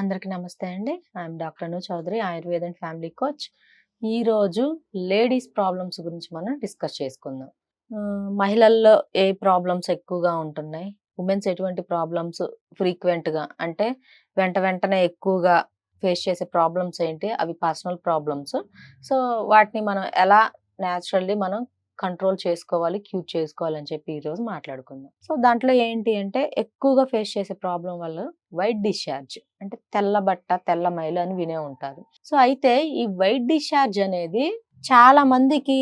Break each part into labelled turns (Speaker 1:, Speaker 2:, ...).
Speaker 1: అందరికీ నమస్తే అండి. I'm doctor Anu Chaudhary Ayurveda and family coach. ఈరోజు లేడీస్ ప్రాబ్లమ్స్ గురించి మనం డిస్కస్ చేసుకుందాం. మహిళల్లో ఏ ప్రాబ్లమ్స్ ఎక్కువగా ఉంటున్నాయి? ఉమెన్స్ ఎటువంటి ప్రాబ్లమ్స్ ఫ్రీక్వెంట్గా? అంటే వెంట వెంటనే ఎక్కువగా ఫేస్ చేసే ప్రాబ్లమ్స్ ఏంటి? అవి పర్సనల్ ప్రాబ్లమ్స్. సో వాటిని మనం ఎలా న్యాచురల్లీ మనం కంట్రోల్ చేసుకోవాలి క్యూర్ చేసుకోవాలి అని చెప్పి ఈరోజు మాట్లాడుకుందాం. సో దాంట్లో ఏంటి అంటే ఎక్కువగా ఫేస్ చేసే ప్రాబ్లం వల్ల వైట్ డిశ్చార్జ్ అంటే తెల్ల బట్ట తెల్ల మైలు అని వినే ఉంటారు. సో అయితే ఈ వైట్ డిశ్చార్జ్ అనేది చాలా మందికి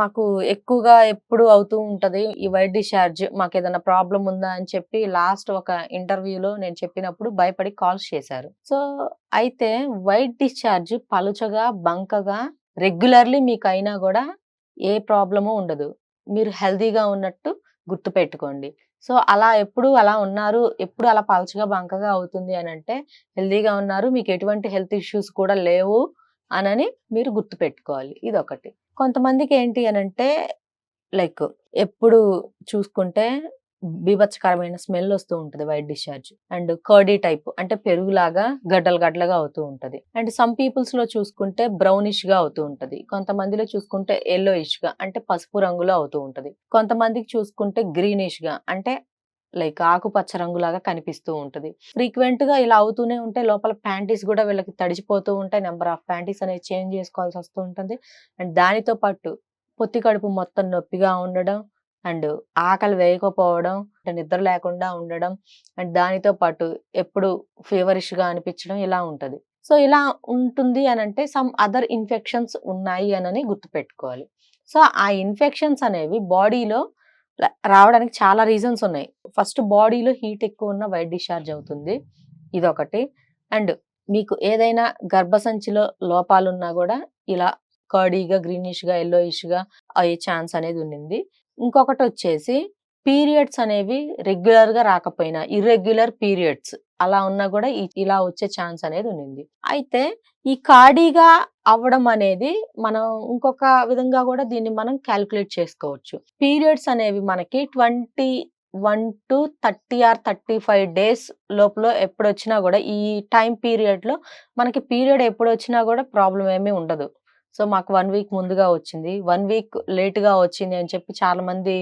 Speaker 1: మాకు ఎక్కువగా ఎప్పుడు అవుతూ ఉంటది. ఈ వైట్ డిశ్చార్జ్ మాకు ఏదైనా ప్రాబ్లం ఉందా అని చెప్పి లాస్ట్ ఒక ఇంటర్వ్యూలో నేను చెప్పినప్పుడు భయపడి కాల్స్ చేశారు. సో అయితే వైట్ డిశ్చార్జ్ పలుచగా బంకగా రెగ్యులర్లీ మీకు అయినా కూడా ఏ ప్రాబ్లము ఉండదు. మీరు హెల్తీగా ఉన్నట్టు గుర్తు పెట్టుకోండి సో అలా ఎప్పుడు అలా ఉన్నారు ఎప్పుడు అలా పలచగా బంకగా అవుతుంది అని అంటే హెల్తీగా ఉన్నారు మీకు ఎటువంటి హెల్త్ ఇష్యూస్ కూడా లేవు అనని మీరు గుర్తు పెట్టుకోవాలి ఇది ఒకటి కొంతమందికి ఏంటి అని అంటే లైక్ ఎప్పుడు చూసుకుంటే బీభత్సకరమైన స్మెల్ వస్తూ ఉంటుంది white discharge. And curdy type అంటే పెరుగులాగా గడ్డలు గడ్డలుగా అవుతూ ఉంటది. అండ్ సమ్ పీపుల్స్లో చూసుకుంటే బ్రౌనిష్గా అవుతూ ఉంటది. కొంతమందిలో చూసుకుంటే ఎల్లోయిష్గా అంటే పసుపు రంగులో అవుతూ ఉంటది. కొంతమందికి చూసుకుంటే గ్రీనిష్గా అంటే లైక్ ఆకుపచ్చ రంగులాగా కనిపిస్తూ ఉంటది. ఫ్రీక్వెంట్గా ఇలా అవుతూనే ఉంటే లోపల ప్యాంటీస్ కూడా వీళ్ళకి తడిచిపోతూ ఉంటాయి. నెంబర్ ఆఫ్ ప్యాంటీస్ అనేది చేంజ్ చేసుకోవాల్సి వస్తూ ఉంటుంది. అండ్ దానితో పాటు పొత్తి కడుపు మొత్తం నొప్పిగా ఉండడం అండ్ ఆకలి వేయకపోవడం అంటే నిద్ర లేకుండా ఉండడం అండ్ దానితో పాటు ఎప్పుడు ఫీవరిష్గా అనిపించడం ఇలా ఉంటుంది. సో ఇలా ఉంటుంది అని అంటే సమ్ అదర్ ఇన్ఫెక్షన్స్ ఉన్నాయి అని గుర్తుపెట్టుకోవాలి. సో ఆ ఇన్ఫెక్షన్స్ అనేవి బాడీలో రావడానికి చాలా రీజన్స్ ఉన్నాయి. ఫస్ట్ బాడీలో హీట్ ఎక్కువ ఉన్న వైట్ డిశ్చార్జ్ అవుతుంది. ఇదొకటి. అండ్ మీకు ఏదైనా గర్భసంచిలో లోపాలు ఉన్నా కూడా ఇలా కర్డీగా గ్రీనిష్గా ఎల్లోయిష్గా అయ్యే ఛాన్స్ అనేది ఉండింది. ఇంకొకటి వచ్చేసి పీరియడ్స్ అనేవి రెగ్యులర్గా రాకపోయినా ఇర్రెగ్యులర్ పీరియడ్స్ అలా ఉన్నా కూడా ఇలా వచ్చే ఛాన్స్ అనేది ఉండింది. అయితే ఈ ఖాళీగా అవ్వడం అనేది మనం ఇంకొక విధంగా కూడా దీన్ని మనం క్యాల్కులేట్ చేసుకోవచ్చు. పీరియడ్స్ అనేవి మనకి twenty one to thirty or thirty five days లోపల ఎప్పుడు వచ్చినా కూడా ఈ టైం పీరియడ్లో మనకి పీరియడ్ ఎప్పుడు వచ్చినా కూడా ప్రాబ్లం ఏమీ ఉండదు. సో మాకు వన్ వీక్ ముందుగా వచ్చింది. వన్ వీక్ లేట్గా వచ్చింది అని చెప్పి చాలా మంది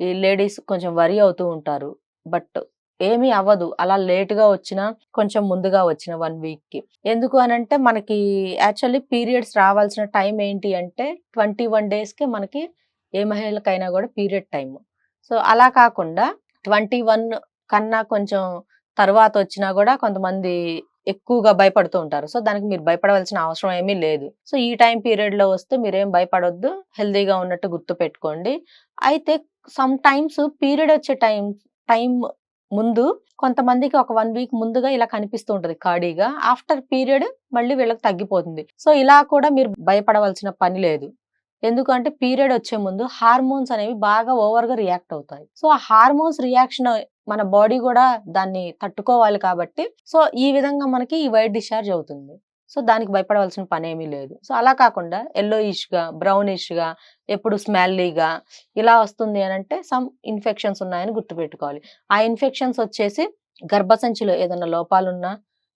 Speaker 1: ఈ లేడీస్ కొంచెం వరి అవుతూ ఉంటారు. బట్ ఏమీ అవ్వదు. అలా లేట్గా వచ్చిన కొంచెం ముందుగా వచ్చిన వన్ వీక్కి. ఎందుకు అని అంటే మనకి యాక్చువల్లీ పీరియడ్స్ రావాల్సిన టైం ఏంటి అంటే ట్వంటీ వన్ డేస్కి మనకి ఏ మహిళకైనా కూడా పీరియడ్ టైం సో అలా కాకుండా ట్వంటీ వన్ కన్నా కొంచెం తర్వాత వచ్చినా కూడా కొంతమంది ఎక్కువగా భయపడుతూ ఉంటారు. సో దానికి మీరు భయపడవలసిన అవసరం ఏమీ లేదు. సో ఈ టైం పీరియడ్లో వస్తే మీరేం భయపడొద్దు. హెల్దీగా ఉన్నట్టు గుర్తు పెట్టుకోండి. అయితే సమ్ టైమ్స్ పీరియడ్ వచ్చే టైం టైం ముందు కొంతమందికి ఒక వన్ వీక్ ముందుగా ఇలా కనిపిస్తూ ఉంటుంది ఖాళీగా. ఆఫ్టర్ పీరియడ్ మళ్ళీ వీళ్ళకి తగ్గిపోతుంది. సో ఇలా కూడా మీరు భయపడవలసిన పని లేదు. ఎందుకంటే పీరియడ్ వచ్చే ముందు హార్మోన్స్ అనేవి బాగా ఓవర్గా రియాక్ట్ అవుతాయి. సో ఆ హార్మోన్స్ రియాక్షన్ మన బాడీ కూడా దాన్ని తట్టుకోవాలి కాబట్టి సో ఈ విధంగా మనకి ఈ వైట్ డిశ్చార్జ్ అవుతుంది. సో దానికి భయపడవలసిన పని ఏమీ లేదు. సో అలా కాకుండా ఎల్లోయిష్గా బ్రౌనిష్గా ఎప్పుడు స్మెల్లీగా ఇలా వస్తుంది అని అంటే సమ్ ఇన్ఫెక్షన్స్ ఉన్నాయని గుర్తుపెట్టుకోవాలి. ఆ ఇన్ఫెక్షన్స్ వచ్చేసి గర్భసంచిలో ఏదైనా లోపాలున్నా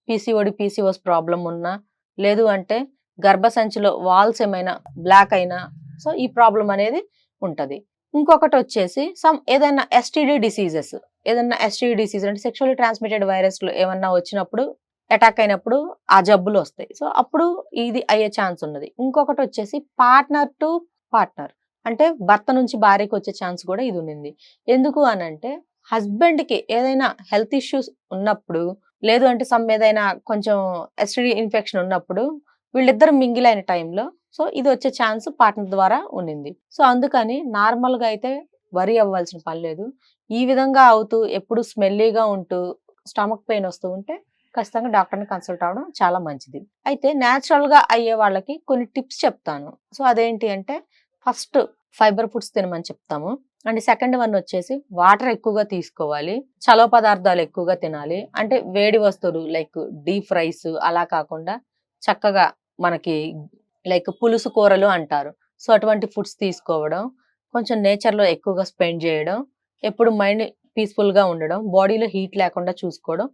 Speaker 1: పీసీఓడి పీసీఓస్ ప్రాబ్లం ఉన్నా లేదు అంటే గర్భసంచిలో వాల్స్ ఏమైనా బ్లాక్ అయినా సో ఈ ప్రాబ్లం అనేది ఉంటుంది. ఇంకొకటి వచ్చేసి సమ్ ఏదైనా ఎస్టీడీ డిసీజెస్ ఏదైనా ఎస్టీడీ డిసీజ్ అంటే సెక్షువల్లీ ట్రాన్స్మిటెడ్ వైరస్లు ఏమన్నా వచ్చినప్పుడు అటాక్ అయినప్పుడు ఆ జబ్బులు వస్తాయి. సో అప్పుడు ఇది అయ్యే ఛాన్స్ ఉన్నది. ఇంకొకటి వచ్చేసి పార్ట్నర్ టు పార్ట్నర్ అంటే భర్త నుంచి భార్యకి వచ్చే ఛాన్స్ కూడా ఇది ఉండింది ఎందుకు అని అంటే హస్బెండ్కి ఏదైనా హెల్త్ ఇష్యూస్ ఉన్నప్పుడు లేదు అంటే సమ్ ఏదైనా కొంచెం ఎస్టీడీ ఇన్ఫెక్షన్ ఉన్నప్పుడు వీళ్ళిద్దరు మింగిల్ అయిన టైంలో సో ఇది వచ్చే ఛాన్స్ పార్ట్నర్ ద్వారా ఉండింది సో అందుకని నార్మల్గా అయితే వరి అవ్వాల్సిన పని లేదు. ఈ విధంగా అవుతూ ఎప్పుడు స్మెల్లీగా ఉంటూ స్టమక్ పెయిన్ వస్తూ ఉంటే ఖచ్చితంగా డాక్టర్ని కన్సల్ట్ అవ్వడం చాలా మంచిది. అయితే న్యాచురల్గా అయ్యే వాళ్ళకి కొన్ని టిప్స్ చెప్తాను. సో అదేంటి అంటే ఫస్ట్ ఫైబర్ ఫుడ్స్ తినమని చెప్తాము. అండ్ సెకండ్ వన్ వచ్చేసి వాటర్ ఎక్కువగా తీసుకోవాలి. చలవ పదార్థాలు ఎక్కువగా తినాలి. అంటే వేడి వస్తువులు లైక్ డీప్ ఫ్రైస్ అలా కాకుండా చక్కగా మనకి లైక్ పులుసు కూరలు అంటారు. సో అటువంటి ఫుడ్స్ తీసుకోవడం కొంచెం నేచర్లో లో ఎక్కువగా స్పెండ్ చేయడం ఎప్పుడు మైండ్ పీస్ఫుల్గా ఉండడం బాడీలో హీట్ లేకుండా చూసుకోవడం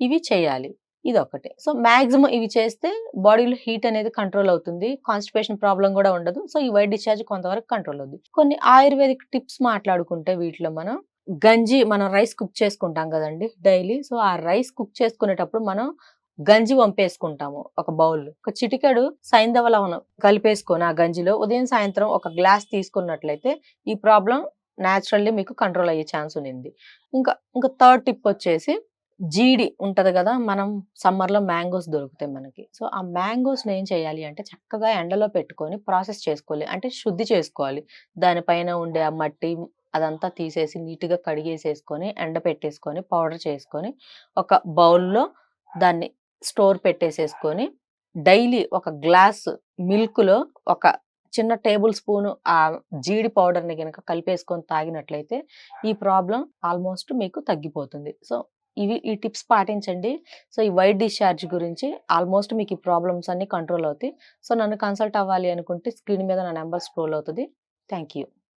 Speaker 1: ఇవి చేయాలి. ఇది ఒకటి సో మాక్సిమం ఇవి చేస్తే బాడీలో హీట్ అనేది కంట్రోల్ అవుతుంది. కాన్స్టిపేషన్ ప్రాబ్లం కూడా ఉండదు. సో ఈ వైట్ డిశ్చార్జ్ కొంతవరకు కంట్రోల్ అవుతుంది కొన్ని ఆయుర్వేదిక్ టిప్స్ మాట్లాడుకుంటే వీటిలో మనం గంజి మనం రైస్ కుక్ చేసుకుంటాం కదండి డైలీ. సో ఆ రైస్ కుక్ చేసుకునేటప్పుడు మనం గంజి వంపేసుకుంటాము ఒక బౌల్. ఒక చిటికెడు సైంధవ లవణం కలిపేసుకొని ఆ గంజిలో ఉదయం సాయంత్రం ఒక గ్లాస్ తీసుకున్నట్లయితే ఈ ప్రాబ్లం న్యాచురల్లీ మీకు కంట్రోల్ అయ్యే ఛాన్స్ ఉంది ఇంకా ఇంకా థర్డ్ టిప్ వచ్చేసి జీడి ఉంటది కదా మనం సమ్మర్లో మ్యాంగోస్ దొరుకుతాయి మనకి. సో ఆ మ్యాంగోస్ ఏం చేయాలి అంటే చక్కగా ఎండలో పెట్టుకొని ప్రాసెస్ చేసుకోవాలి. అంటే శుద్ధి చేసుకోవాలి. దానిపైన ఉండే ఆ మట్టి అదంతా తీసేసి నీట్గా కడిగేసేసుకొని ఎండ పెట్టేసుకొని పౌడర్ చేసుకొని ఒక బౌల్లో దాన్ని స్టోర్ పెట్టేసేసుకొని డైలీ ఒక గ్లాస్ మిల్క్లో ఒక చిన్న టేబుల్ స్పూన్ ఆ జీడి పౌడర్ని కనుక కలిపేసుకొని తాగినట్లయితే ఈ ప్రాబ్లం ఆల్మోస్ట్ మీకు తగ్గిపోతుంది. సో ఇవి ఈ టిప్స్ పాటించండి. సో ఈ వైట్ డిశ్చార్జ్ గురించి ఆల్మోస్ట్ మీకు ఈ ప్రాబ్లమ్స్ అన్ని కంట్రోల్ అవుతాయి. సో నన్ను కన్సల్ట్ అవ్వాలి అనుకుంటే స్క్రీన్ మీద నా నెంబర్ స్క్రోల్ అవుతుంది. Thank you